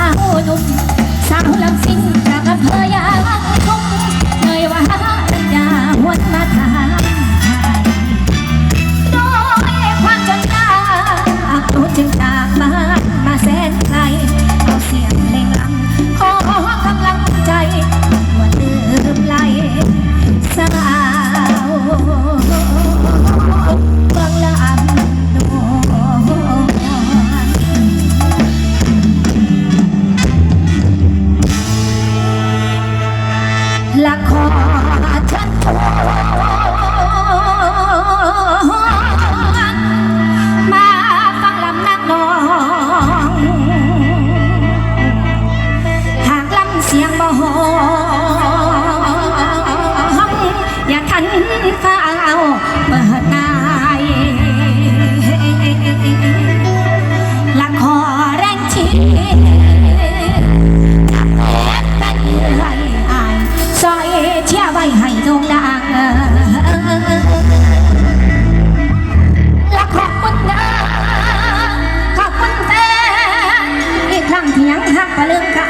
าวหนุ่มสาวลำสิงจากอำเภอยาวัคงเหนื่อยว่าจะหวนมาทางน้อยความจนตาโตจึงจากบ้ามาแสนไกลเอาเสียงเพลงลำขอกำลังใจหมดลืมไหลสาว อย่าทันเฝ้าเปิดตายละคอแรงชีซอยเชื่ยไว้ให้ดงดังละขอบคุณนะขอบคุณแฟนอีกครั้งที่ยังหักกะเรื่อ